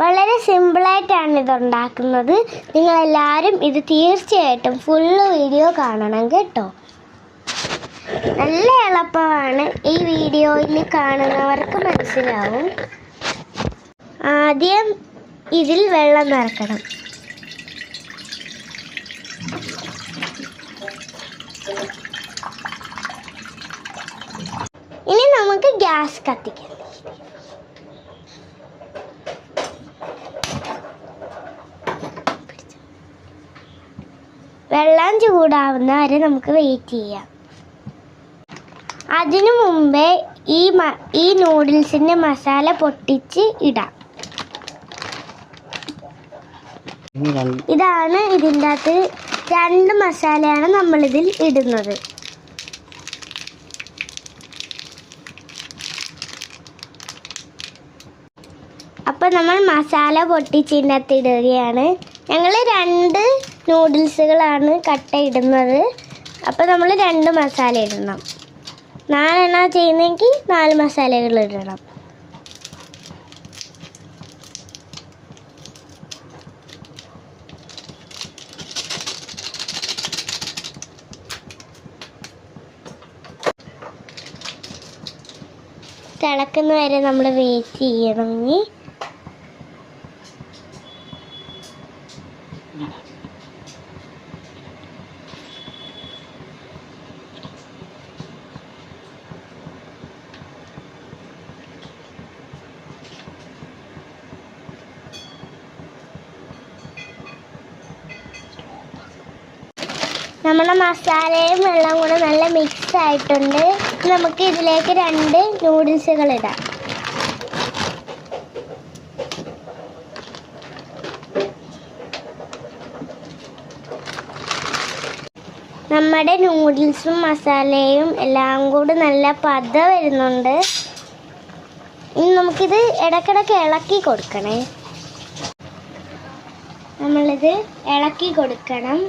വളരെ സിമ്പിളായിട്ടാണ് ഇത് ഉണ്ടാക്കുന്നത് നിങ്ങളെല്ലാവരും ഇത് തീർച്ചയായിട്ടും ഫുള്ള് വീഡിയോ കാണണം കേട്ടോ. നല്ല എളുപ്പമാണ് ഈ വീഡിയോയിൽ കാണുന്നവർക്ക് മനസ്സിലാവും. ആദ്യം ഇതിൽ വെള്ളം നിറക്കണം ഇനി നമുക്ക് ഗ്യാസ് കത്തിക്കാം. വെള്ളം ചൂടാവുന്ന വരെ നമുക്ക് വെയിറ്റ് ചെയ്യാം. അതിനു മുമ്പേ ഈ ഈ നൂഡിൽസിന്റെ മസാല പൊട്ടിച്ച് ഇടാം. ഇതാണ് ഇതിന്റെ അകത്ത് രണ്ട് മസാലയാണ് നമ്മളിതിൽ ഇടുന്നത്. അപ്പോൾ നമ്മൾ മസാല പൊട്ടിച്ചിന്റെ അകത്ത് ഇടുകയാണ്. ഞങ്ങൾ രണ്ട് നൂഡിൽസുകളാണ് കട്ട ഇടുന്നത് അപ്പോൾ നമ്മൾ രണ്ട് മസാല ഇടണം. നാലെണ്ണ ചെയ്യുന്നെങ്കിൽ നാല് മസാലകൾ ഇടണം. തിളക്കുന്ന വരെ നമ്മൾ വെയിറ്റ് ചെയ്യണം. നമ്മുടെ മസാലയും വെള്ളം കൂടെ നല്ല മിക്സ് ആയിട്ടുണ്ട്. നമുക്ക് ഇതിലേക്ക് രണ്ട് നൂഡിൽസുകൾ ഇടാം. നമ്മുടെ നൂഡിൽസും മസാലയും എല്ലാം കൂടി നല്ല പത വരുന്നുണ്ട്. ഇനി നമുക്കിത് ഇടയ്ക്കിടയ്ക്ക് ഇളക്കി കൊടുക്കണേ. നമ്മളിത് ഇളക്കി കൊടുക്കണം.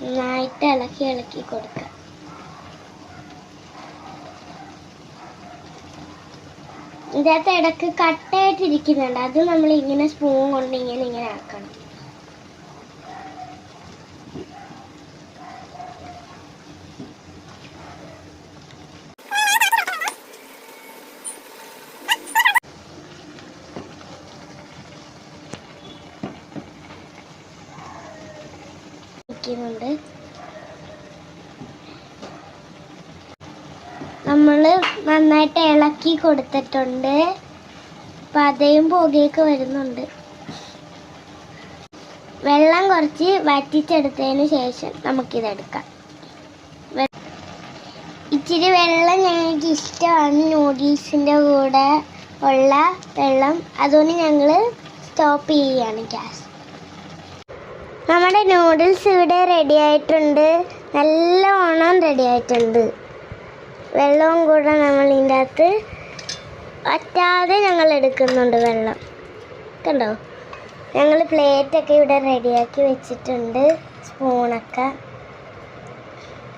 നന്നായിട്ട് ഇളക്കി ഇളക്കി കൊടുക്കുക. ഇതിനകത്ത് ഇടയ്ക്ക് കട്ടയായിട്ട് ഇരിക്കുന്നുണ്ട് അത് നമ്മൾ ഇങ്ങനെ സ്പൂൺ കൊണ്ട് ഇങ്ങനെ ഇങ്ങനെ ആക്കണം. ഇരിക്കുന്നുണ്ട് നമ്മൾ നന്നായിട്ട് ഇളക്കി കൊടുത്തിട്ടുണ്ട്. പതയും പുകയൊക്കെ വരുന്നുണ്ട്. വെള്ളം കുറച്ച് വറ്റിച്ചെടുത്തതിന് ശേഷം നമുക്കിതെടുക്കാം. ഇച്ചിരി വെള്ളം ഞങ്ങൾക്ക് ഇഷ്ടമാണ് നൂഡിൽസിന്റെ കൂടെ ഉള്ള വെള്ളം. അതുകൊണ്ട് ഞങ്ങൾ സ്റ്റോപ്പ് ചെയ്യുകയാണ് ഗ്യാസ്. നമ്മുടെ നൂഡിൽസ് ഇവിടെ റെഡി ആയിട്ടുണ്ട്. നല്ലോണം റെഡി ആയിട്ടുണ്ട്. വെള്ളവും കൂടെ നമ്മൾ ഇതിന്റെ അകത്ത് വറ്റാതെ ഞങ്ങൾ എടുക്കുന്നുണ്ട് വെള്ളം. കണ്ടോ? ഞങ്ങൾ പ്ലേറ്റൊക്കെ ഇവിടെ റെഡിയാക്കി വെച്ചിട്ടുണ്ട്. സ്പൂണൊക്കെ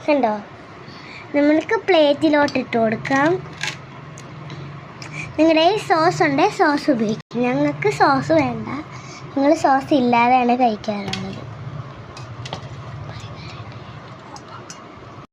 കണ്ടോ? നമ്മൾക്ക് പ്ലേറ്റിലോട്ട് ഇട്ട് കൊടുക്കാം. നിങ്ങളുടെ സോസ് ഉണ്ടെങ്കിൽ സോസ് ഉപയോഗിക്കും. ഞങ്ങൾക്ക് സോസ് വേണ്ട. നിങ്ങൾ സോസ് ഇല്ലാതെയാണ് കഴിക്കാറുള്ളത്.